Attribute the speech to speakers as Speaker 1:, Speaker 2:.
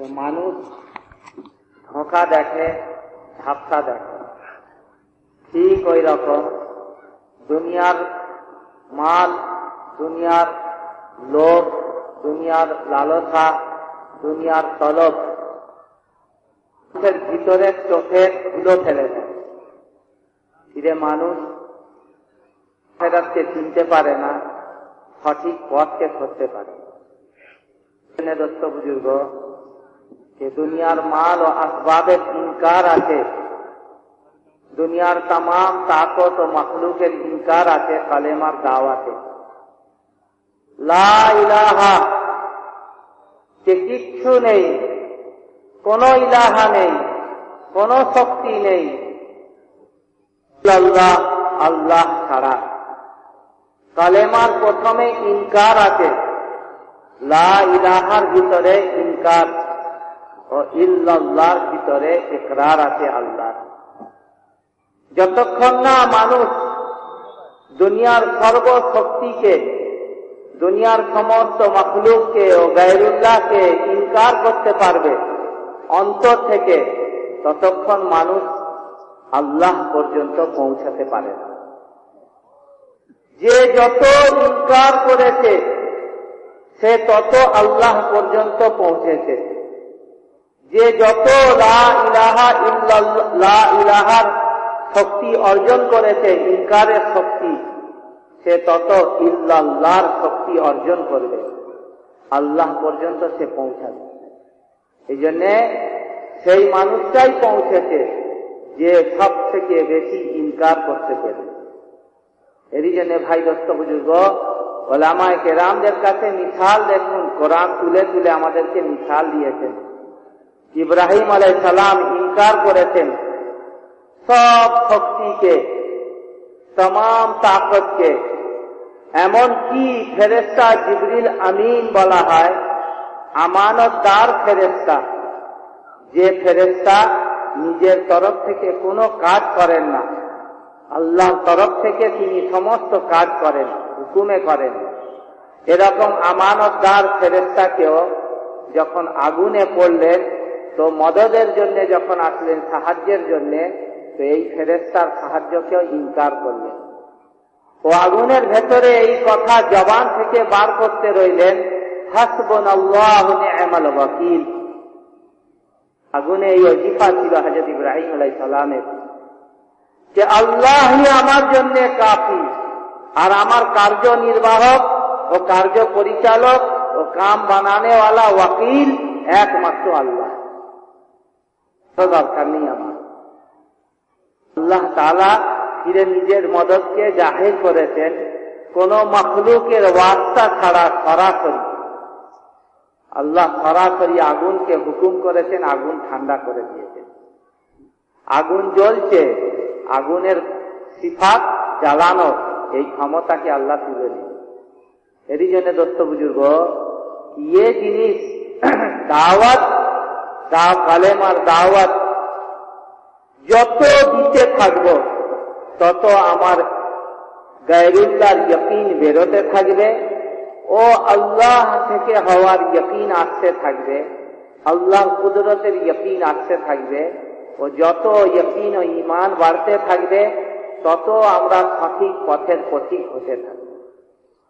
Speaker 1: তো মানুষ ধোঁকা দেখে ঝাপসা দেখে। ঠিক ওই রকম দুনিয়ার মাল, দুনিয়ার লোভ, দুনিয়ার লালসা, দুনিয়ার তলব ভিতরে চোখে ধুলো ফেলে দেয়। ফিরে মানুষ ফেরাতকে চিনতে পারে না, সঠিক পথকে ধরতে পারে। দোস্ত বুজুর্গ যে দুনিয়ার মাল ও আসবাবের ইনকার আছে। দুনিয়ার তাম তাকত ও মখলুকের ইনকার আছে, কালেমার দাওয়াতে। লা ইলাহা, যে কিচ্ছু নেই, কোন ইলাহা নেই, কোন শক্তি নেই। আল্লাহ আল্লাহ ছাড়া। কালেমার প্রথমে ইনকার আছে। লা ইলাহার ভিতরে ইনকার ও ইল্লাহর ভিতরে একরার আছে আল্লাহ যতক্ষণ না মানুষ দুনিয়ার সর্বশক্তিকে দুনিয়ার সমস্ত মখলুককে ও গায়রুল্লাহকে ইনকার করতে পারবে অন্তর থেকে ততক্ষণ মানুষ আল্লাহ পর্যন্ত পৌঁছাতে পারে না যে যত ইনকার করেছে সে তত আল্লাহ পর্যন্ত পৌঁছেছে যে যত লা ইলাহা লা ইলাহার শক্তি অর্জন করেছে, ইনকারের শক্তি, সে তত ইল্লাহর শক্তি অর্জন করবে। আল্লাহ পর্যন্ত সে পৌঁছাবে। এই জন্যে সেই মানুষটাই পৌঁছেছে যে সব থেকে বেশি ইনকার করতে পেরে। এরই জন্য ভাই দোস্ত, বুজুর্গ, ওলামায় কেরামদের কাছে মিসাল দেখুন, কোরআন তুলে তুলে আমাদেরকে মিসাল দিয়েছেন। ইব্রাহিম আলাই সালাম ইনকার করেছেন সব শক্তিকে, তমাম তাকতকে। এমন কি ফেরেস্তা জিবরিল আমিন বলা হয়, আমানতদার ফেরেস্তা যে ফেরেস্তা নিজের তরফ থেকে কোনো কাজ করেন না। আল্লাহর তরফ থেকে তিনি সমস্ত কাজ করেন, হুকুমে করেন। এরকম আমানতদার ফেরেস্তাকেও যখন আগুনে পড়লেন তো মদদের জন্য যখন আসলেন, সাহায্যের জন্য, তো এই ফেরেস্তার সাহায্যকেও ইনকার করলেন। ও আগুনের ভেতরে এই কথা জবান থেকে বার করতে রইলেন আগুনে এই অজিফা ছিল হাজরত ইব্রাহিম আলাই সালামের। যে আল্লাহই আমার জন্য কাফি আর আমার কার্য নির্বাহক ও কার্য পরিচালক ও কাম বানানেওয়ালা ওয়াকিল একমাত্র আল্লাহ। দরকার নেই আমার। আল্লাহ তালা ফিরে নিজের মদতকে জাহির করেছেন, কোন মখলুকের ওয়াস্তা ছাড়া সরাসরি। আল্লাহ সরাসরি আগুনকে হুকুম করেছেন, আগুন ঠান্ডা করে দিয়েছেন। আগুন জ্বলছে, আগুনের সিফাত জ্বালানোর এই ক্ষমতাকে আল্লাহ তুলে দিন এরই জন্য দোস্ত বুজুর্গ ইয়ে জিনিস দাওয়াত দাও কালেমার দাওয়াত, যত দিতে থাকব, তত আমার গায়রুল্লাহর ইয়কিন বেরোতে থাকবে ও আল্লাহ থেকে হওয়ার ইয়কিন আসতে থাকবে আল্লাহ কুদরতের ইয়কিন আসতে থাকবে ও যত ইয়কিন ও ইমান বাড়তে থাকবে, তত আমরা সঠিক পথের পথিক হতে থাকবে।